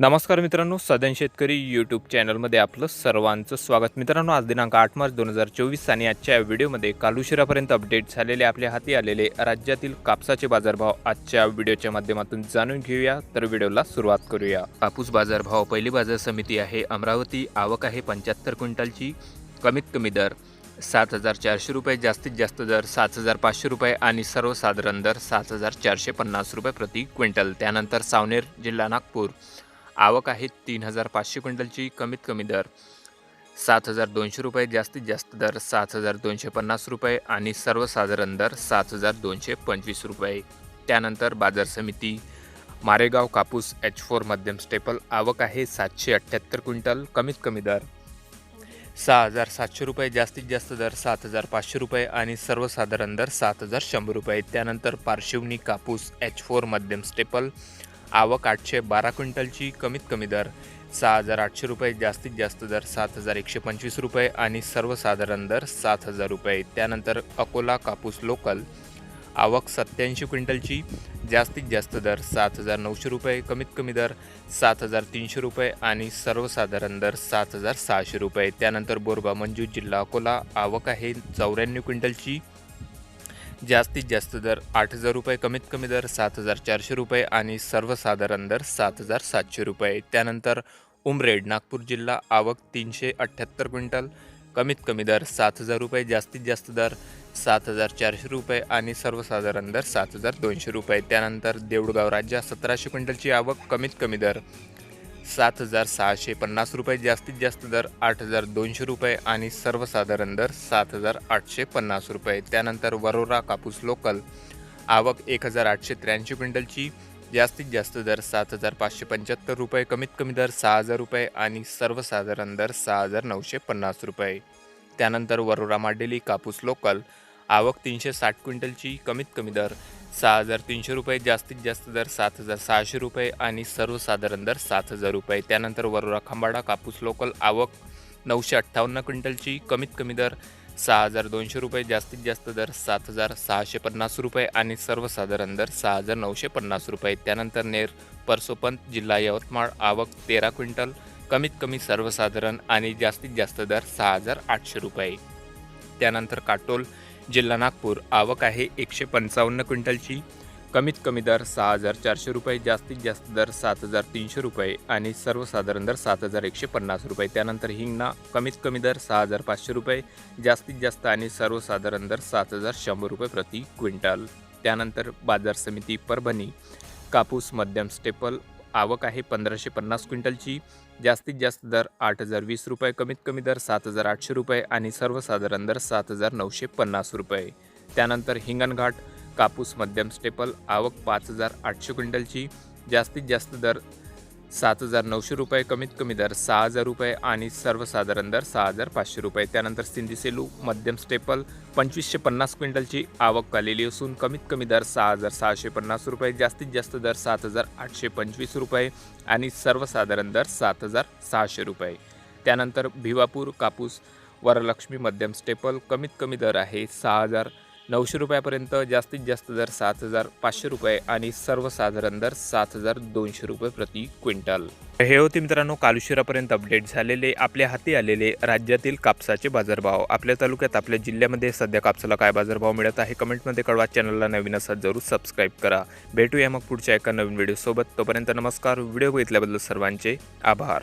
नमस्कार मित्रांनो सदन शेतकरी यूट्यूब चॅनलमध्ये आपलं सर्वांचं स्वागत. मित्रांनो आज दिनांक आठ मार्च दोन हजार चोवीस आणि आजच्या व्हिडिओमध्ये व्हिडिओमध्ये कालुशिरापर्यंत अपडेट झालेले आपल्या हाती आलेले राज्यातील कापसाचे बाजारभाव आजच्या व्हिडिओच्या माध्यमातून जाणून घेऊया. तर व्हिडिओला सुरुवात करूया. कापूस बाजारभाव पहिली बाजार समिती आहे. अमरावती आवक आहे पंच्याहत्तर क्विंटलची. कमीत कमी दर सात हजार चारशे रुपये जास्तीत जास्त दर सात हजार पाचशे रुपये आणि सर्वसाधारण दर सात हजार चारशे पन्नास रुपये प्रति क्विंटल. त्यानंतर सावनेर जिल्हा नागपूर आवक आहे तीन हजार पाचशे क्विंटलची कमीत कमी दर. सात हजार दोनशे रुपये जास्तीत जास्त दर सात हजार दोनशे पन्नास रुपये आणि सर्वसाधारण दर सात हजार दोनशे पंचवीस रुपये. त्यानंतर बाजार समिती मारेगाव कापूस एच फोर मध्यम स्टेपल आवक आहे सातशे अठ्ठ्याहत्तर क्विंटल कमीत कमी दर. सहा हजार सातशे रुपये जास्तीत जास्त दर सात हजार पाचशे रुपये आणि सर्वसाधारण दर सात हजार शंभर रुपये. त्यानंतर पार्शिवनी कापूस एच फोर मध्यम स्टेपल आवक आठशे बारा क्विंटलची कमीत कमी दर सहा हजार आठशे रुपये जास्तीत जास्त दर सात हजार एकशे पंचवीस रुपये आणि सर्वसाधारण दर सात हजार रुपये. त्यानंतर अकोला कापूस लोकल आवक सत्याऐंशी क्विंटलची जास्तीत जास्त दर सात हजार नऊशे रुपये कमीत कमी दर सात हजार तीनशे रुपये आणि सर्वसाधारण दर सात हजार सहाशे रुपये. त्यानंतर बोरबा मंजू जिल्हा अकोला आवक आहे चौऱ्याण्णव क्विंटलची जास्तीत जास्त दर आठ हजार रुपये कमीत कमी दर सात हजार चारशे रुपये आणि सर्वसाधारण दर सात हजार सातशे रुपये. त्यानंतर उमरेड नागपूर जिल्हा आवक तीनशे अठ्ठ्याहत्तर क्विंटल कमीत कमी दर सात हजार रुपये जास्तीत जास्त दर सात हजार चारशे रुपये आणि सर्वसाधारण दर सात हजार दोनशे रुपये. त्यानंतर देऊळगाव राज्य सतराशे क्विंटलची आवक कमीत कमी दर सात हजार सहाशे पन्नास रुपये जास्तीत जास्त दर आठ हजार दोनशे रुपये आणि सर्वसाधारण दर सात हजार आठशे पन्नास रुपये. त्यानंतर वरोरा कापूस लोकल आवक एक हजार आठशे त्र्याऐंशी क्विंटलची जास्तीत जास्त दर सात हजार पाचशे पंच्याहत्तर रुपये कमीत कमी दर सहा हजार रुपये आणि सर्वसाधारण दर सहा हजार नऊशे पन्नास रुपये. त्यानंतर वरोरा माडेली कापूस लोकल आवक तीनशे साठ क्विंटलची कमीत कमी दर सहा हजार तीनशे रुपये जास्तीत जास्त दर सात हजार सहाशे रुपये आणि सर्वसाधारण दर सात हजार रुपये. त्यानंतर वरोरा खंबाडा कापूस लोकल आवक नऊशे अठ्ठावन्न क्विंटलची कमीत कमी दर सहा हजार दोनशे रुपये जास्तीत जास्त दर सात हजार सहाशे पन्नास रुपये आणि सर्वसाधारण दर सहा हजार नऊशे पन्नास रुपये. त्यानंतर नेर परसोपंत जिल्हा यवतमाळ आवक तेरा क्विंटल कमीत कमी सर्वसाधारण आणि जास्तीत जास्त दर सहा हजार आठशे रुपये. त्यानंतर काटोल जिल्हा नागपूर आवक आहे एकशे पंचावन्न क्विंटलची. कमीत कमी दर सहा हजार चारशे रुपये जास्तीत जास्त दर सात हजार तीनशे रुपये आणि सर्वसाधारण दर सात हजार एकशे पन्नास रुपये. त्यानंतर हिंगणा कमीत कमी दर सहा हजार पाचशे रुपये जास्तीत जास्त आणि सर्वसाधारण दर सात हजार शंभर रुपये प्रति क्विंटल. त्यानंतर बाजार समिती परभणी कापूस मध्यम स्टेपल आवक आहे पंधराशे पन्नास क्विंटलची. जास्तीत जास्त दर आठ हजार वीस रुपये कमीत कमी दर सात हजार आठशे रुपये आणि सर्वसाधारण दर सात हजार नऊशे पन्नास रुपये. त्यानंतर हिंगणघाट कापूस मध्यम स्टेपल आवक पाच हजार आठशे क्विंटलची. जास्तीत जास्त दर सात हजार नऊशे रुपये कमीत कमी दर सहा हजार रुपये आणि सर्वसाधारण दर सहा हजार पाचशे रुपये. त्यानंतर सिंधी सेलू मध्यम स्टेपल पंचवीसशे पन्नास क्विंटलची आवक आलेली असून कमीत कमी दर सहा हजार सहाशे पन्नास रुपये जास्तीत जास्त दर सात हजार आठशे पंचवीस रुपये आणि सर्वसाधारण दर सात हजार सहाशे रुपये. त्यानंतर भिवापूर कापूस वरलक्ष्मी मध्यम स्टेपल कमीत कमी दर आहे सहा हजार नऊशे रुपयापर्यंत जास्तीत जास्त दर सात हजार पाचशे रुपये आणि सर्वसाधारण दर सात हजार दोनशे रुपये प्रति क्विंटल. हे होते मित्रांनो कालुशिरापर्यंत अपडेट झालेले आपल्या हाती आलेले राज्यातील कापसाचे बाजारभाव. आपल्या तालुक्यात आपल्या जिल्ह्यामध्ये सध्या कापसाला काय बाजारभाव मिळत आहे कमेंटमध्ये कळवा. चॅनलला नवीन असा जरूर सबस्क्राईब करा. भेटूया मग पुढच्या एका नवीन व्हिडिओसोबत तोपर्यंत नमस्कार. व्हिडिओ बघितल्याबद्दल सर्वांचे आभार.